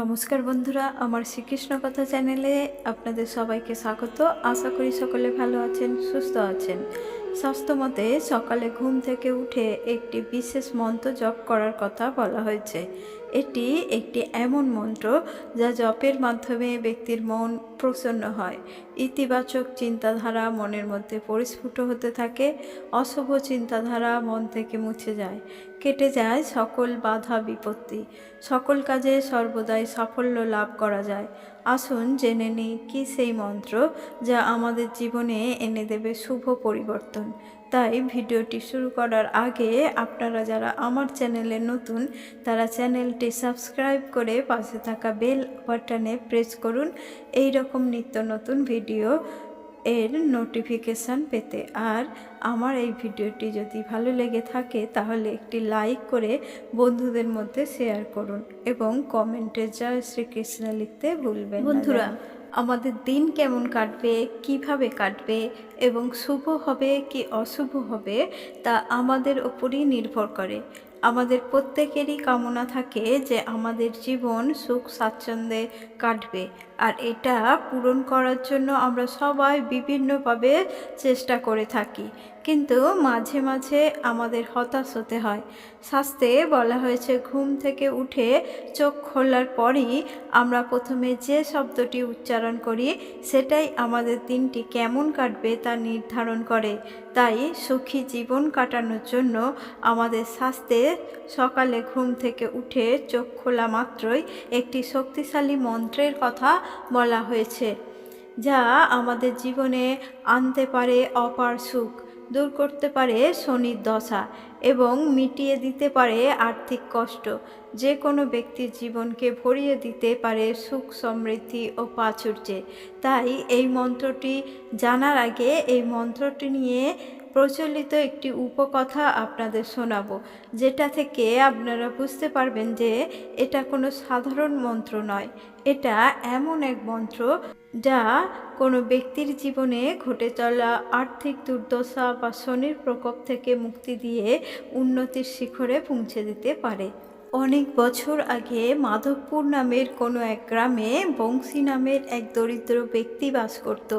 নমস্কার বন্ধুরা, আমার শ্রীকৃষ্ণ কথা চ্যানেলে আপনাদের সবাইকে স্বাগত। আশা করি সকলে ভালো আছেন, সুস্থ আছেন। স্বাস্থ্য মতে সকালে ঘুম থেকে উঠে একটি বিশেষ মন্ত্র জপ করার কথা বলা হয়েছে। এটি একটি এমন মন্ত্র যা জপের মাধ্যমে ব্যক্তির মন প্রসন্ন হয়। ইতিবাচক চিন্তাধারা মনের মধ্যে পরিস্ফুট হতে থাকে, অশুভ চিন্তাধারা মন থেকে মুছে যায়। কেটে যায় সকল বাধা বিপত্তি। সকল কাজে সর্বদাই সাফল্য লাভ করা যায়। আসুন জেনে নিই কি সেই মন্ত্র যা আমাদের জীবনে এনে দেবে শুভ পরিবর্তন। তাই ভিডিওটি শুরু করার আগে আপনারা যারা আমার চ্যানেলে নতুন তারা চ্যানেলটি সাবস্ক্রাইব করে পাশে থাকা বেল বাটনে প্রেস করুন এই রকম নিত্য নতুন ভিডিও এর নোটিফিকেশান পেতে আর আমার এই ভিডিওটি যদি ভালো লেগে থাকে তাহলে একটি লাইক করে বন্ধুদের মধ্যে শেয়ার করুন এবং কমেন্টে জয় শ্রীকৃষ্ণ লিখতে ভুলবেন বন্ধুরা। আমাদের দিন কেমন কাটবে, কীভাবে কাটবে এবং শুভ হবে কি অশুভ হবে তা আমাদের ওপরই নির্ভর করে। আমাদের প্রত্যেকেরই কামনা থাকে যে আমাদের জীবন সুখ স্বাচ্ছন্দ্যে কাটবে। আর এটা পূরণ করার জন্য আমরা সবাই বিভিন্নভাবে চেষ্টা করে থাকি। কিন্তু মাঝে মাঝে আমাদের হতাশ হতে হয়। শাস্তে বলা হয়েছে, ঘুম থেকে উঠে চোখ খোলার পরই আমরা প্রথমে যে শব্দটি উচ্চারণ করি, সেটাই আমাদের দিনটি কেমন কাটবে তা নির্ধারণ করে। তাই সুখী জীবন কাটানোর জন্য আমাদের স্বাস্থ্যে সকালে ঘুম থেকে উঠে চোখ খোলা মাত্রই একটি শক্তিশালী মন্ত্রের কথা বলা হয়েছে, যা আমাদের জীবনে আনতে পারে অপার সুখ। দূর করতে পারে শনির দশা এবং মিটিয়ে দিতে পারে আর্থিক কষ্ট। যে কোনো ব্যক্তির জীবনকে ভরিয়ে দিতে পারে সুখ, সমৃদ্ধি ও প্রাচুর্যে। তাই এই মন্ত্রটি জানার আগে এই মন্ত্রটি নিয়ে প্রচলিত একটি উপকথা আপনাদের শোনাবো, যেটা থেকে আপনারা বুঝতে পারবেন যে এটা কোনো সাধারণ মন্ত্র নয়। এটা এমন এক মন্ত্র যা কোনো ব্যক্তির জীবনে ঘটে চলা আর্থিক দুর্দশা বা শনির প্রকোপ থেকে মুক্তি দিয়ে উন্নতির শিখরে পৌঁছে দিতে পারে। অনেক বছর আগে মাধবপুর নামের কোনো এক গ্রামে বংশী নামের এক দরিদ্র ব্যক্তি বাস করত।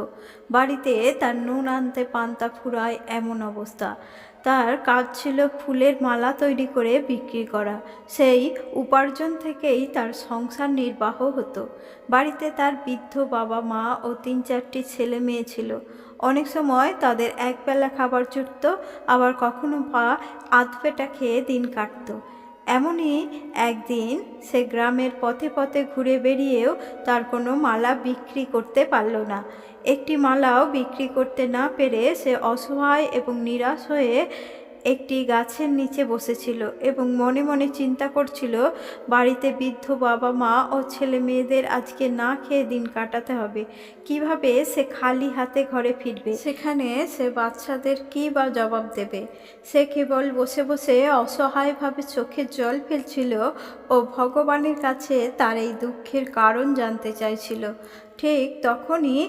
বাড়িতে তার নুন আনতে পান্তা ফুরায় এমন অবস্থা। তার কাজ ছিল ফুলের মালা তৈরি করে বিক্রি করা। সেই উপার্জন থেকেই তার সংসার নির্বাহ হতো। বাড়িতে তার বৃদ্ধ বাবা, মা ও তিন চারটি ছেলে মেয়ে ছিল। অনেক সময় তাদের একবেলা খাবার জুটত আবার কখনো বা আধপেটা খেয়ে দিন কাটতো। এমনই একদিন সে গ্রামের পথে পথে ঘুরে বেরিয়েও তার কোনো মালা বিক্রি করতে পারল না। একটি মালাও বিক্রি করতে না পেরে সে অসহায় এবং নিরাশ হয়ে একটি গাছের নিচে বসেছিল এবং মনে মনে চিন্তা করছিল, বাড়িতে বৃদ্ধ বাবা মা ও ছেলে মেয়েদের আজকে না খেয়ে দিন কাটাতে হবে। কীভাবে সে খালি হাতে ঘরে ফিরবে? সেখানে সে বাচ্চাদের কী বা জবাব দেবে? সে কেবল বসে বসে অসহায়ভাবে চোখের জল ফেলছিল ও ভগবানের কাছে তার এই দুঃখের কারণ জানতে চাইছিল। ঠিক তখনই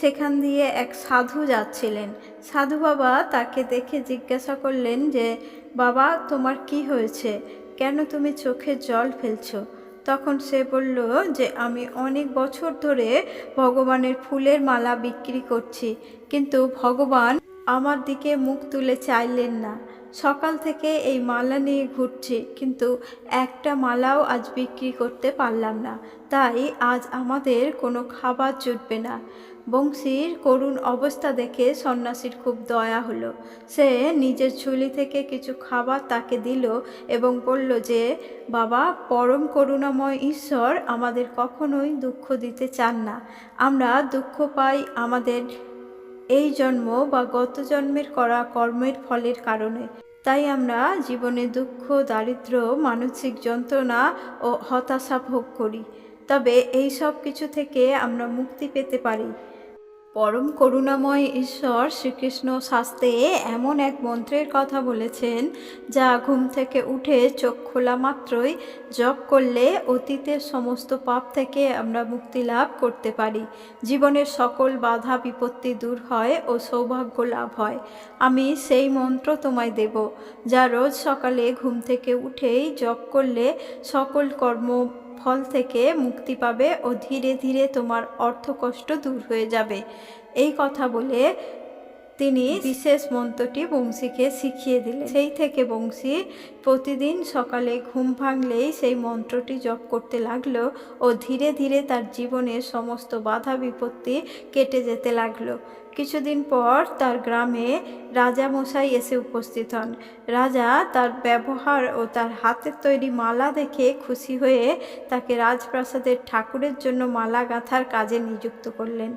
সেখান দিয়ে এক সাধু যাচ্ছিলেন। সাধু বাবা তাকে দেখে জিজ্ঞাসা করলেন যে, বাবা, তোমার কি হয়েছে? কেন তুমি চোখে জল ফেলছো? তখন সে বলল যে, আমি অনেক বছর ধরে ভগবানের ফুলের মালা বিক্রি করছি, কিন্তু ভগবান আমার দিকে মুখ তুলে চাইলেন না। সকাল থেকে এই মালা নিয়ে ঘুরছি, কিন্তু একটা মালাও আজ বিক্রি করতে পারলাম না। তাই আজ আমাদের কোনো খাবার জুটবে না। বংশীর করুণ অবস্থা দেখে সন্ন্যাসীর খুব দয়া হলো। সে নিজের ঝুলি থেকে কিছু খাবার তাকে দিল এবং বলল যে, বাবা, পরম করুণাময় ঈশ্বর আমাদের কখনোই দুঃখ দিতে চান না। আমরা দুঃখ পাই আমাদের এই জন্ম বা গত জন্মের করা কর্মের ফলের কারণে। তাই আমরা জীবনে দুঃখ, দারিদ্র, মানসিক যন্ত্রণা ও হতাশা ভোগ করি। তবে এই সব কিছু থেকে আমরা মুক্তি পেতে পারি। পরম করুণাময় ঈশ্বর শ্রীকৃষ্ণ শাস্ত্রে এমন এক মন্ত্রের কথা বলেছেন, যা ঘুম থেকে উঠে চোখ খোলা মাত্রই জপ করলে অতীতের সমস্ত পাপ থেকে আমরা মুক্তি লাভ করতে পারি। জীবনের সকল বাধা বিপত্তি দূর হয় ও সৌভাগ্য লাভ হয়। আমি সেই মন্ত্র তোমায় দেব, যা রোজ সকালে ঘুম থেকে উঠেই জপ করলে সকল কর্ম ফল থেকে মুক্তি পাবে ও ধীরে ধীরে তোমার অর্থকষ্ট দূর হয়ে যাবে। এই কথা বলে তিনি বিশেষ মন্ত্রটি বংশীকে শিখিয়ে দিলেন। সেই থেকে বংশী প্রতিদিন সকালে ঘুম ভাঙলেই সেই মন্ত্রটি জপ করতে লাগল ও ধীরে ধীরে তার জীবনের সমস্ত বাধা বিপত্তি কেটে যেতে লাগল। কিছুদিন পর তার গ্রামে রাজা মশাই এসে উপস্থিত হন। রাজা তার ব্যবহার ও তার হাতের তৈরি মালা দেখে খুশি হয়ে তাকে রাজপ্রাসাদের ঠাকুরের জন্য মালা গাঁথার কাজে নিযুক্ত করলেন।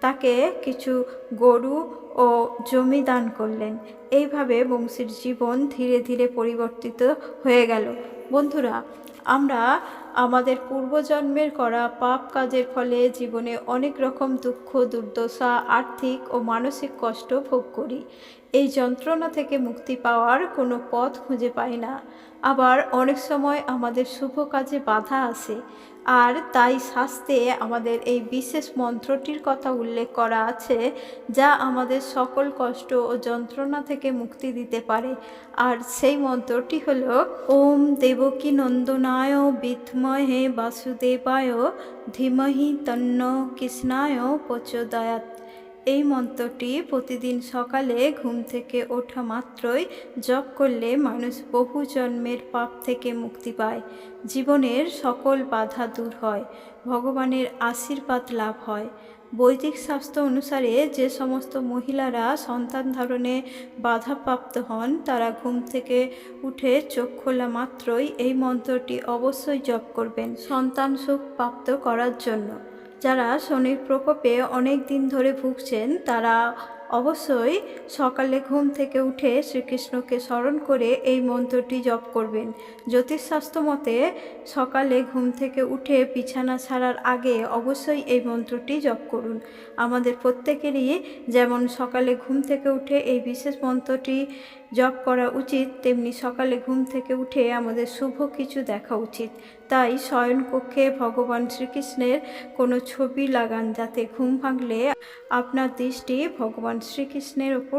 তাকে কিছু গরু ও জমি দান করলেন। এইভাবে বংশীর জীবন ধীরে ধীরে পরিবর্তিত হয়ে গেল। বন্ধুরা, আমরা আমাদের পূর্বজন্মের করা পাপ কাজের ফলে জীবনে অনেক রকম দুঃখ, দুর্দশা, আর্থিক ও মানসিক কষ্ট ভোগ করি। এই যন্ত্রণা থেকে মুক্তি পাওয়ার কোনো পথ খুঁজে পাই না। আবার অনেক সময় আমাদের শুভ কাজে বাধা আসে আর তাই শাস্তে আমাদের এই বিশেষ মন্ত্রটির কথা উল্লেখ করা আছে, যা আমাদের সকল কষ্ট ও যন্ত্রণা থেকে মুক্তি দিতে পারে। আর সেই মন্ত্রটি হল, ওম দেবকী নন্দনায় বিদ্মহে বাসুদেবায় ধীমহি তন্ন কৃষ্ণায় প্রচোদয়াত এই মন্ত্রটি প্রতিদিন সকালে ঘুম থেকে ওঠা মাত্রই জপ করলে মানুষ বহু জন্মের পাপ থেকে মুক্তি পায়। জীবনের সকল বাধা দূর হয়, ভগবানের আশীর্বাদ লাভ হয়। বৈদিক শাস্ত্র অনুসারে যে সমস্ত মহিলারা সন্তান ধারণে বাধাপ্রাপ্ত হন, তারা ঘুম থেকে উঠে চোখ খোলা মাত্রই এই মন্ত্রটি অবশ্যই জপ করবেন সন্তান সুখ প্রাপ্ত করার জন্য। যারা শনির প্রকোপে অনেক দিন ধরে ভুগছেন, তারা অবশ্যই সকালে ঘুম থেকে উঠে শ্রীকৃষ্ণকে স্মরণ করে এই মন্ত্রটি জপ করবেন। জ্যোতিষশাস্ত্র মতে, সকালে ঘুম থেকে উঠে বিছানা ছাড়ার আগে অবশ্যই এই মন্ত্রটি জপ করুন। আমাদের প্রত্যেকেরই যেমন সকালে ঘুম থেকে উঠে এই বিশেষ মন্ত্রটি জপ করা উচিত, তেমনি সকালে ঘুম থেকে উঠে আমাদের শুভ কিছু দেখা উচিত। তাই শয়নকক্ষে ভগবান শ্রীকৃষ্ণের কোনো ছবি লাগান যাতে ঘুম ভাঙলে আপনার দৃষ্টি ভগবান শ্রীকৃষ্ণের ওপর